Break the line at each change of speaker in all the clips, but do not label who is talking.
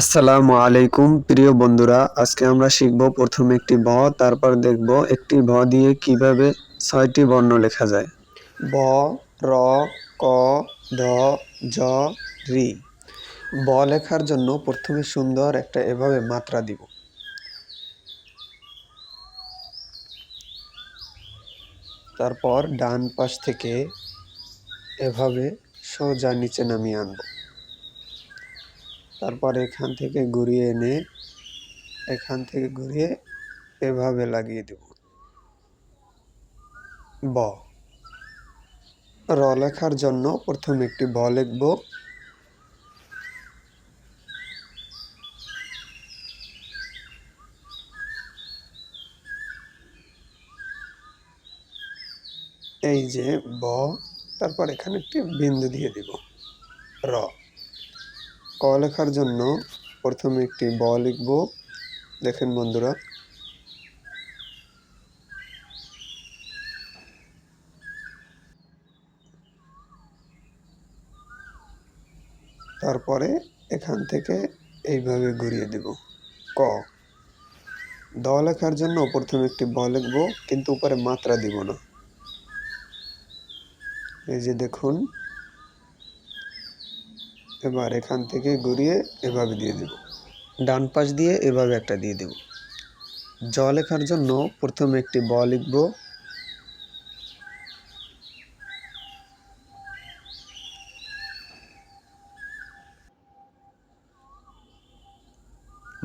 আসসালামু আলাইকুম, প্রিয় বন্ধুরা। আজকে আমরা শিখব প্রথমে একটি ব তারপর দেখব একটি ভ দিয়ে কীভাবে ছয়টি বর্ণ লেখা যায়। ব, র, ক দ জ রি। ব লেখার জন্য প্রথমে সুন্দর একটা এভাবে মাত্রা দিব। তারপর ডান পাশ থেকে এভাবে সোজা নিচে নামিয়ে আনব। তারপর এখান থেকে ঘুরিয়ে এনে, এখান থেকে ঘুরিয়ে এভাবে লাগিয়ে দেব। ব। র লেখার জন্য প্রথমে একটি ব লিখব। এই যে ব, তারপর এখানে একটি বিন্দু দিয়ে দিব। র। ক লেখার জন্য প্রথমে একটি ব লিখব। দেখেন বন্ধুরা। তারপরে এখান থেকে এইভাবে ঘুরিয়ে দেব। ক। দ লেখার জন্য প্রথমে একটি ব লিখব, কিন্তু উপরে মাত্রা দিব না। এই যে দেখুন। এবার এখান থেকে ঘুরিয়ে এভাবে দিয়ে দেব। ডান পাশ দিয়ে এভাবে একটা দিয়ে দেব। জ লেখার জন্য প্রথমে একটি ব লিখব।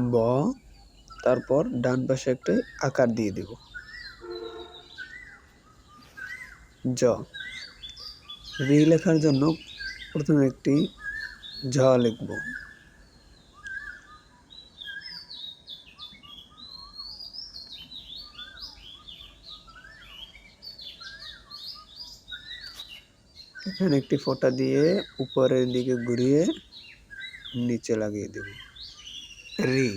ব, তারপর ডান পাশে একটা আকার দিয়ে দেব। জ, রি লেখার জন্য প্রথমে একটি ঝ লিখব। এখানে একটি ফোঁটা দিয়ে উপরের দিকে ঘুরিয়ে নিচে লাগিয়ে দেব। রি,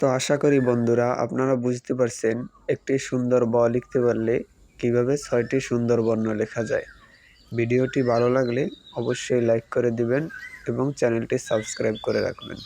তো আশা করি বন্ধুরা আপনারা বুঝতে পারছেন একটি সুন্দর ব লিখতে পারলে কীভাবে ছয়টি সুন্দর বর্ণ লেখা যায়। ভিডিওটি ভালো লাগলে অবশ্যই লাইক করে দিবেন এবং চ্যানেলটি সাবস্ক্রাইব করে রাখবেন।